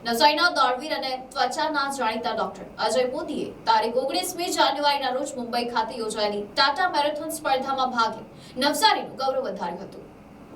નવસારીના દોડવીર અને ત્વચાના જાણીતા ડોક્ટર અજય મોદીએ તારીખ ઓગણીસમી જાન્યુઆરીના રોજ મુંબઈ ખાતે યોજાયેલી ટાટા મેરેથોન સ્પર્ધામાં ભાગ નવસારીનું ગૌરવ વધાર્યું હતું.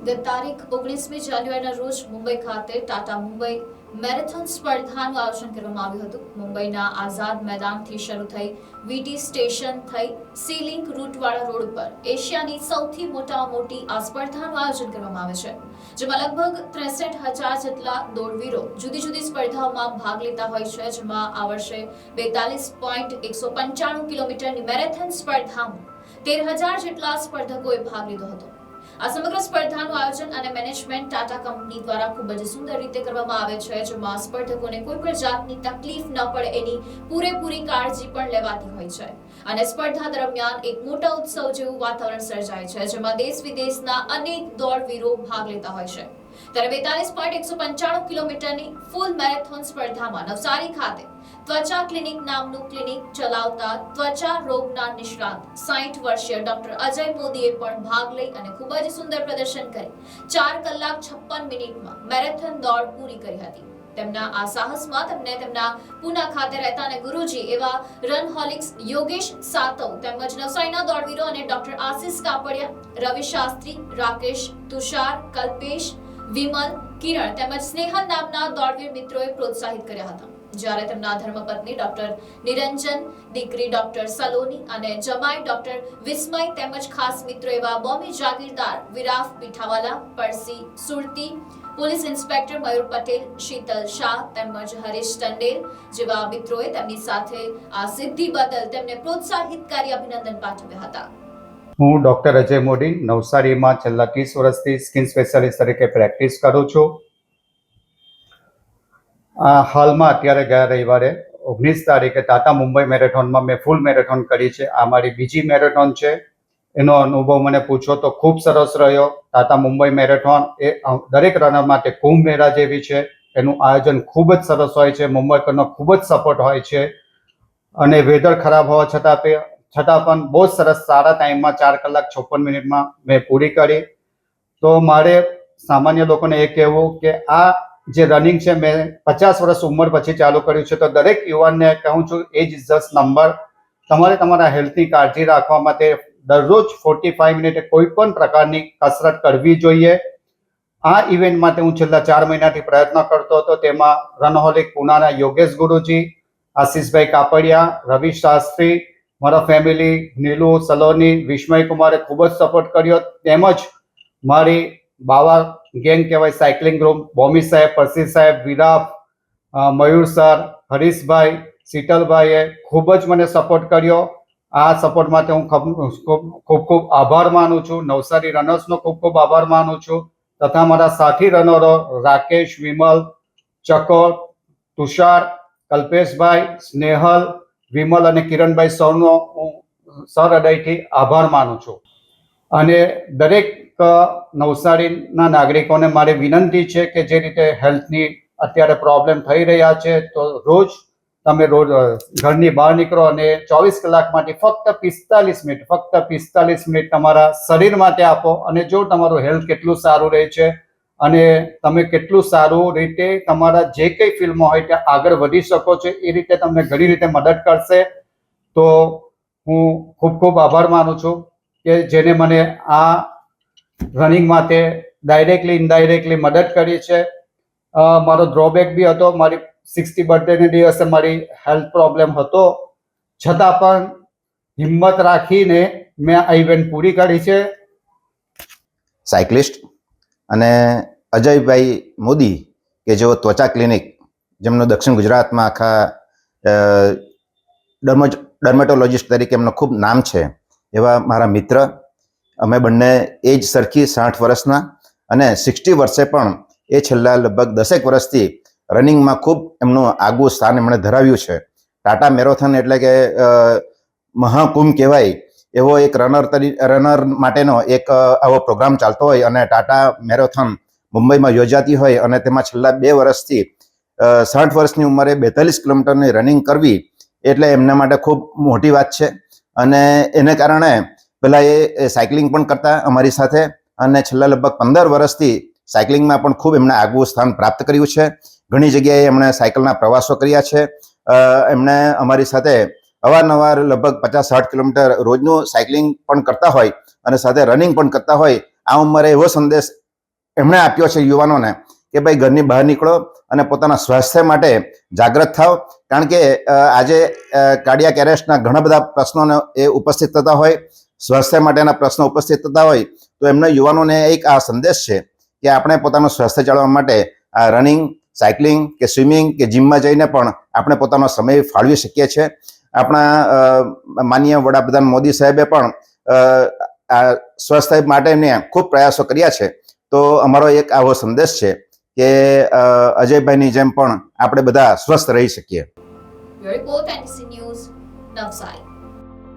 ગત તારીખ ઓગણીસમી જાન્યુઆરીના રોજ મુંબઈ ખાતે ટાટા મુંબઈ મેરેથોન સ્પર્ધાનું આયોજન કરવામાં આવ્યું હતું. મુંબઈના આઝાદ મેદાનથી શરૂ થઈ વીટી સ્ટેશન થઈ સીલિંગ રૂટવાળા રોડ પર એશિયાની સૌથી મોટામાં મોટી આ સ્પર્ધાનું આયોજન કરવામાં આવે છે, જેમાં લગભગ ત્રેસઠ હજાર જેટલા દોડવીરો જુદી જુદી સ્પર્ધાઓમાં ભાગ લેતા હોય છે, જેમાં આ વર્ષે બેતાલીસ પોઈન્ટ એકસો પંચાણું કિલોમીટરની મેરેથોન સ્પર્ધામાં તેર હજાર જેટલા સ્પર્ધકોએ ભાગ લીધો હતો. આ સમગ્ર સ્પર્ધાનું આયોજન અને મેનેજમેન્ટ ટાટા કંપની દ્વારા ખૂબ જ સુંદર રીતે કરવામાં આવે છે, જેમાં સ્પર્ધકોને કોઈ પણ જાતની તકલીફ ન પડે એની પૂરેપૂરી કાળજી પણ લેવાતી હોય છે. અને સ્પર્ધા દરમિયાન એક મોટા ઉત્સવ જેવું વાતાવરણ સર્જાય છે, જેમાં દેશ વિદેશના અનેક દોડવીરો ભાગ લેતા હોય છે. ત્યારે બેતાલીસ પોઈન્ટ એકસો પંચાણું કિલોમીટરની ફૂલ મેરેથોન સ્પર્ધામાં નવસારી ખાતે ત્વચા ક્લિનિક નામનું ક્લિનિક ચલાવતા ત્વચા રોગના નિષ્ણાત સાઠ વર્ષીય ડોક્ટર અજય મોદીએ પણ ભાગ લઈ અને ખૂબ જ સુંદર પ્રદર્શન કરી. ચાર કલાક છપ્પન મિનિટમાં મેરેથોન દોડ પૂરી કરી હતી. તેમના આ સાહસમાં તેમને તેમના પુના ખાતે રહેતા અને ગુરુજી એવા રન હોલિક્સ યોગેશ સાતવ તેમજ નવસારીના દોડવીરો અને ડોક્ટર આશિષ કાપડિયા, રવિ શાસ્ત્રી, રાકેશ, તુષાર, કલ્પેશ, વિમલ, કિરણ તેમજ સ્નેહલ નામના દોડવીર મિત્રોએ પ્રોત્સાહિત કર્યા હતા. જ્યારે તેમના ધર્મપત્ની ડોક્ટર નિરંજન, દીકરી ડોક્ટર સલોની અને જમાઈ ડોક્ટર વિસ્મય તેમજ ખાસ મિત્રો એવા બોમી જાગીરદાર વિરાફ પીઠાવાલા, પરસી સુરતી, પોલીસ ઇન્સ્પેક્ટર મયુર પટેલ, શીતલ શાહ તેમજ હરીશ ટંડેલ જેવા મિત્રોએ તેમની સાથે આ સિદ્ધિ બદલ તેમને પ્રોત્સાહિત કરી અભિનંદન પાઠવ્યા હતા. હું ડોક્ટર અજય મોદી નવસારીમાં છેલ્લા ત્રીસ વર્ષથી સ્કિન સ્પેશિયાલિસ્ટ તરીકે પ્રેક્ટિસ કરું છું. હાલમાં અત્યારે ગયા રવિવારે ઓગણીસ તારીખે ટાટા મુંબઈ મેરેથોનમાં મેં ફૂલ મેરેથોન કરી છે. આ મારી બીજી મેરેથોન છે. એનો અનુભવ મને પૂછો તો ખૂબ સરસ રહ્યો. ટાટા મુંબઈ મેરેથોન એ દરેક રનર માટે કુંભ મેળા જેવી છે. એનું આયોજન ખૂબ જ સરસ હોય છે. મુંબઈકરનો ખૂબ જ સપોર્ટ હોય છે. અને વેધર ખરાબ હોવા છતાં છતાં પણ બહુ જ સરસ સારા ટાઈમમાં ચાર કલાક છપ્પન મિનિટમાં મેં પૂરી કરી. તો મારે સામાન્ય લોકોને એ કહેવું કે આ જે રનિંગ છે, મેં પચાસ વર્ષ ઉંમર પછી ચાલુ કર્યું છે. તો દરેક યુવાનને કહું છું, એ ઇઝ જસ્ટ નંબર તમારે તમારા હેલ્થની કાળજી રાખવા માટે દરરોજ ફોર્ટી ફાઈવ મિનિટે કોઈ પણ પ્રકારની કસરત કરવી જોઈએ. આ ઇવેન્ટ માટે હું છેલ્લા ચાર મહિનાથી પ્રયત્ન કરતો હતો. તેમાં રનહોલિક પુનાના યોગેશ ગુરુજી, આશીષભાઈ કાપડિયા, રવિ શાસ્ત્રી, મારા ફેમિલી નીલુ, સલોની વિસ્મય કુમારે ખૂબ જ સપોર્ટ કર્યો. તેમજ મારી બાવા ગેંગ કહેવાય, સાયકલિંગ ગ્રુપ બોમી સાહેબ, પરસી સાહેબ, વિરાફ મયુર સર, હરીશભાઈ, શીતલભાઈએ ખૂબ જ મને સપોર્ટ કર્યો. આ સપોર્ટ માટે હું ખૂબ ખૂબ આભાર માનું છું. નવસારી રનર્સનો ખૂબ ખૂબ આભાર માનું છું. તથા મારા સાથી રનરો રાકેશ, વિમલ, ચકોર, તુષાર, કલ્પેશભાઈ, સ્નેહલ, વિમલ અને કિરણભાઈ સૌનો હું સરહૃદયથી આભાર માનું છું. અને દરેક નવસારીના નાગરિકોને મારી વિનંતી છે કે જે રીતે હેલ્થની અત્યારે પ્રોબ્લેમ થઈ રહ્યા છે, તો રોજ તમે રોજ ઘરની બહાર નીકળો અને ચોવીસ કલાક માટે ફક્ત પિસ્તાલીસ મિનિટ, ફક્ત પિસ્તાલીસ મિનિટ તમારા શરીર માટે આપો અને જો તમારું હેલ્થ કેટલું સારું રહે છે અને તમે કેટલું સારું રીતે તમારા જે કંઈ ફિલ્મો હોય ત્યાં આગળ વધી શકો છો, એ રીતે તમને ઘણી રીતે મદદ કરશે. તો હું ખૂબ ખૂબ આભાર માનું છું. કે જેને મને આ રનિંગ માટે ડાયરેક્ટલી ઇનડાયરેક્ટલી મદદ કરી છે. મારો ડ્રોબેક બી હતો. મારી સિક્સટી બર્થડેને દિવસે મારી હેલ્થ પ્રોબ્લેમ હતો. છતાં પણ હિંમત રાખીને મેં આ ઇવેન્ટ પૂરી કરી છે. સાયકલિસ્ટ અને અજયભાઈ મોદી, કે જેઓ ત્વચા ક્લિનિક જેમનો દક્ષિણ ગુજરાતમાં આખા ડર્મેટોલોજિસ્ટ તરીકે એમનું ખૂબ નામ છે. એવા મારા મિત્ર, અમે બંને એ જ સરખી સાઠ વર્ષના અને સિક્સટી વર્ષે પણ એ છેલ્લા લગભગ દસેક વર્ષથી રનિંગમાં ખૂબ એમનું આગવું સ્થાન એમણે ધરાવ્યું છે. ટાટા મેરોથન એટલે કે મહાકુંભ કહેવાય, એવો એક રનર તરીકે રનર માટેનો એક આવો પ્રોગ્રામ ચાલતો હોય અને ટાટા મેરોથન મુંબઈમાં યોજાતી હોય અને તેમાં છેલ્લા બે વર્ષથી સાઠ વર્ષની ઉંમરે બેતાલીસ કિલોમીટરની રનિંગ કરવી એટલે એમના માટે ખૂબ મોટી વાત છે. અને એને કારણે પહેલાં એ સાયકલિંગ પણ કરતા અમારી સાથે અને છેલ્લા લગભગ પંદર વર્ષથી સાયકલિંગમાં પણ ખૂબ એમણે આગવું સ્થાન પ્રાપ્ત કર્યું છે. ઘણી જગ્યાએ એમણે સાયકલના પ્રવાસો કર્યા છે. એમણે અમારી સાથે અવારનવાર લગભગ પચાસ સાઠ કિલોમીટર રોજનું સાયકલિંગ પણ કરતા હોય અને સાથે રનિંગ પણ કરતા હોય. આ ઉંમરે એવો સંદેશ એમણે આપ્યો છે યુવાનોને કે ભાઈ ઘરની બહાર નીકળો અને પોતાના સ્વાસ્થ્ય માટે જાગૃત થાવ. કારણ કે આજે કાર્ડિયા એરેસ્ટના ઘણા બધા પ્રશ્નોને એ ઉપસ્થિત થતા હોય. સ્વાસ્થ્ય માટેના પ્રશ્નો ઉપસ્થિત થતા હોય તો એમના યુવાનોને એક આ સંદેશ છે કે આપણે પોતાનું સ્વાસ્થ્ય જાળવવા માટે આ રનિંગ સાયકલિંગ કે સ્વિમિંગ કે જિમમાં જઈને પણ આપણે પોતાનો સમય ફાળવી શકીએ છીએ. આપણા અ, માનનીય વડાપ્રધાન મોદી સાહેબે પણ આ સ્વાસ્થ્ય માટેને ખૂબ પ્રયાસો કર્યા છે. તો અમારો એક આવો સંદેશ છે. કે અજયભાઈની જેમ પણ આપણે બધા સ્વસ્થ રહી શકીએ. નવસારી